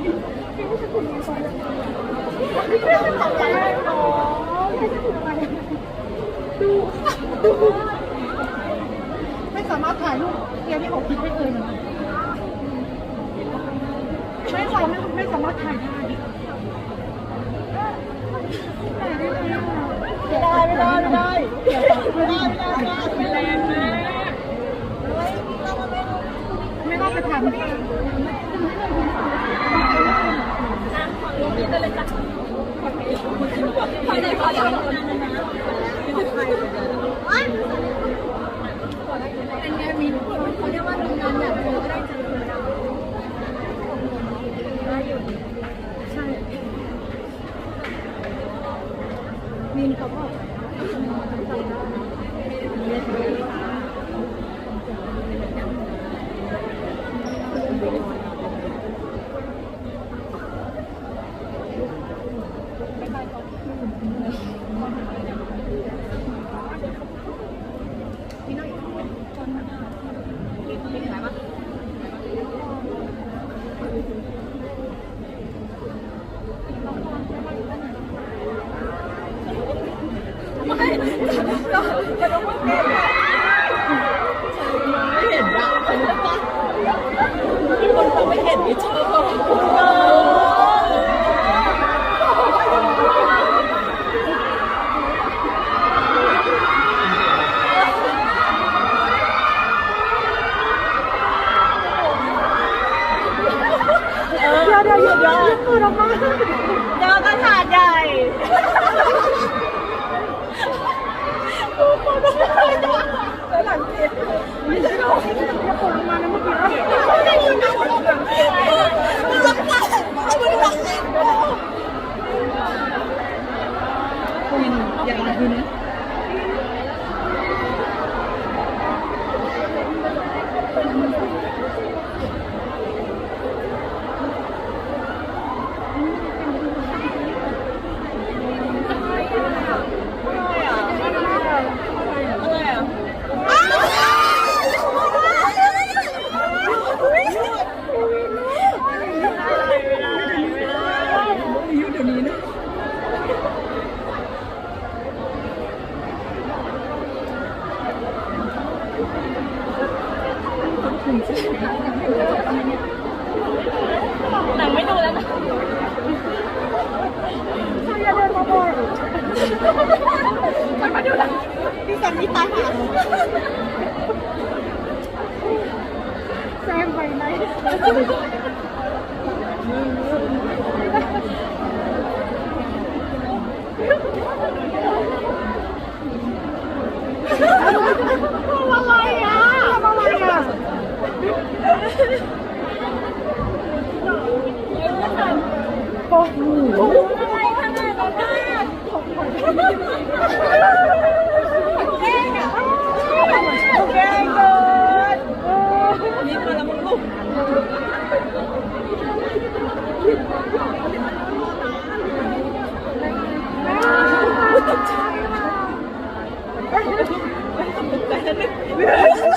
ไม่ใช่คุณมีคนพี่ไม่ใช่ทำอะไรหรอไม่ใช่คุณอะไรดูดูไม่สามารถถ่ายรูปเกียร์ที่หกคิดไม่เคยเลยไม่สามารถไม่สามารถถ่ายได้ไม่ได้ไม่ได้ไม่ได้ไม่ได้ไม่ได้ไม่ได้ไม่ต้องไปถาม เป็นไงมีเขาเรียกว่าทำงานแบบเธอก็ได้เจอเราได้อยู่ใช่มีนเขาบอก ไม่เห็นอะมีคนคงไม่เห็นไม่เชื่อ เดี๋ยวเดี๋ยวห ยุดเดี๋ยวหยุดมือออกมาเจอกระถาดใหญ่ลังเจ็บไม่ใช่หรอกจะปวดออกมานะเมื่อกี้ไม่ได้ยินนะหลังเจ็บหลังเจ็บหลังเจ็บคุณอย่างไรคุณนะ อะไรอะ อยู่เดี๋ยวนี้นะ หนังไม่ดูแล้วนะ ใช่อย่าเดินมาบ่อย มันมาดูหนังพี่สันนี่ตายหาแซงไปไหมทำอะไรอะทำอะไรอะ Yeah.